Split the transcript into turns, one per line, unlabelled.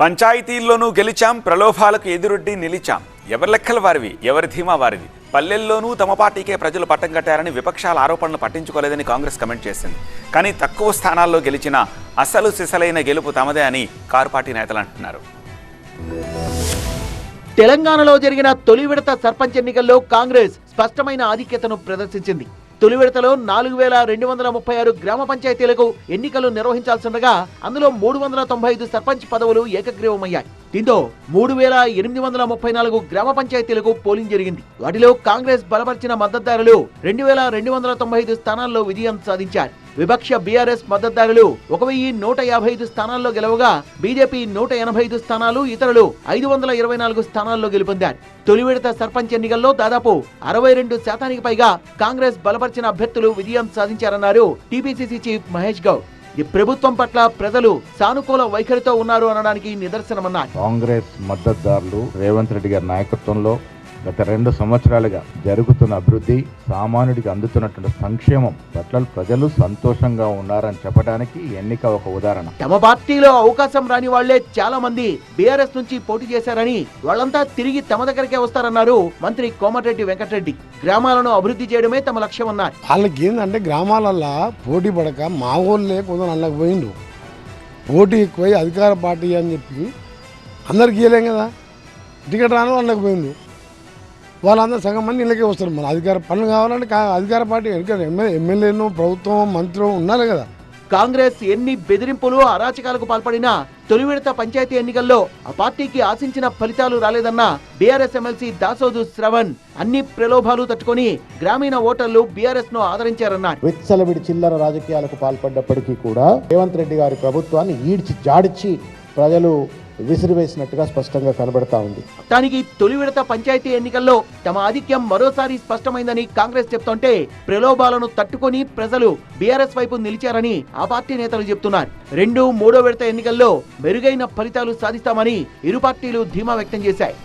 పంచాయతీల్లోనూ గెలిచాం ప్రలోభాలకు ఎదురొడ్డి నిలిచాం. ఎవరి లెక్కల వారివి? ఎవరి ధీమా వారిది? పల్లెల్లోనూ తమ పార్టీకే ప్రజలు పట్టం కట్టారని విపక్షాల ఆరోపణలు పట్టించుకోలేదని కాంగ్రెస్ కమెంట్ చేసింది. కానీ తక్కువ స్థానాల్లో గెలిచిన అసలు సిసలైన గెలుపు తమదే అని కారు పార్టీ నేతలు అంటున్నారు.
తెలంగాణలో జరిగిన తొలి విడత సర్పంచ్ ఎన్నికల్లో కాంగ్రెస్ స్పష్టమైన ఆధిక్యతను ప్రదర్శించింది. తొలి విడతలో నాలుగు వేల రెండు వందల ముప్పై ఆరు గ్రామ పంచాయతీలకు ఎన్నికలు నిర్వహించాల్సిండగా అందులో మూడు వందల తొంభై ఐదు సర్పంచ్ పదవులు ఏకగ్రీవమయ్యాయి. దీంతో మూడు వేల ఎనిమిది వందల ముప్పై నాలుగు గ్రామ పంచాయతీలకు పోలింగ్ జరిగింది. వాటిలో కాంగ్రెస్ బలపరిచిన మద్దతుదారులు రెండు వేల రెండు వందల తొంభై ఐదు స్థానాల్లో విజయం సాధించారు. విపక్ష బీఆర్ఎస్ మద్దతుదారులు ఒక వెయ్యి నూట యాభై ఐదు స్థానాల్లో గెలవగా బీజేపీ నూట ఎనభై ఐదు స్థానాలు ఇతరులు ఐదు వందల ఇరవై నాలుగు స్థానాల్లో గెలుపొందారు. తొలి విడత సర్పంచ్ ఎన్నికల్లో దాదాపు అరవై రెండు శాతానికి పైగా కాంగ్రెస్ బలపరిచిన అభ్యర్థులు విజయం సాధించారన్నారు టీపీసీసీ చీఫ్ మహేష్ గౌడ్. ఈ ప్రభుత్వం పట్ల ప్రజలు సానుకూల వైఖరితో ఉన్నారు అనడానికి నిదర్శనమన్నారు
కాంగ్రెస్ మద్దతుదారులు రేవంత్ రెడ్డి గారి నాయకత్వంలో గత రెండు సంవత్సరాలుగా జరుగుతున్న అభివృద్ధి సామాన్యుడికి అందుతున్నటువంటి సంక్షేమం పట్ల ప్రజలు సంతోషంగా ఉన్నారని చెప్పడానికి ఎన్నిక ఒక ఉదాహరణ.
తమ పార్టీలో అవకాశం రాని వాళ్ళే చాలా మంది బీఆర్ఎస్ నుంచి పోటీ చేశారని వాళ్ళంతా తిరిగి తమ దగ్గరికే వస్తారన్నారు మంత్రి కోమటిరెడ్డి వెంకటరెడ్డి. గ్రామాలను అభివృద్ధి చేయడమే తమ లక్ష్యమన్నారు
వాళ్ళకి ఏంటంటే గ్రామాలల్లో పోటీ పడక మా ఊళ్ళే కొందరు పోయిండు పోటీ ఎక్కువై అధికార పార్టీ అని చెప్పి అందరికి ఇవ్వలేం కదా? టికెట్ రాను అందులోకి పోయిండు వాళ్ళందరూ సగం మంది ఇళ్ళకే వస్తారు మన అధికార పనులు కావాలంటే అధికార పార్టీ ఎందుకంటే ఎమ్మెల్యే ఎమ్మెల్యేను ప్రభుత్వం మంత్రి ఉండాలి కదా.
కాంగ్రెస్ ఎన్ని బెదిరింపులు అరాచకాలకు పాల్పడినా తొలి విడత పంచాయతీ ఎన్నికల్లో ఆ పార్టీకి ఆశించిన ఫలితాలు రాలేదన్న బీఆర్ఎస్ ఎమ్మెల్సీ దాసోజు శ్రవణ్ అన్ని ప్రలోభాలు తట్టుకొని గ్రామీణ ఓటర్లు బీఆర్ఎస్ను ఆదరించారన్నారు.
విచ్చలవిడి చిల్లర రాజకీయాలకు పాల్పడ్డప్పటికీ కూడా రేవంత్ రెడ్డి గారి ప్రభుత్వాన్ని ఈడ్చి జాడిచ్చి ప్రజలు విసిరివేసినట్టుగా స్పష్టంగా కనబడతా ఉంది.
దానికి తొలి విడత పంచాయతీ ఎన్నికల్లో తమ ఆధిక్యం మరోసారి స్పష్టమైందని కాంగ్రెస్ చెప్తుంటే ప్రలోభాలను తట్టుకొని ప్రజలు బీఆర్ఎస్ వైపు నిలిచారని ఆ పార్టీ నేతలు చెప్తున్నారు. రెండు మూడో విడత ఎన్నికల్లో మెరుగైన ఫలితాలు సాధిస్తామని ఇరు పార్టీలు ధీమా వ్యక్తం చేశాయి.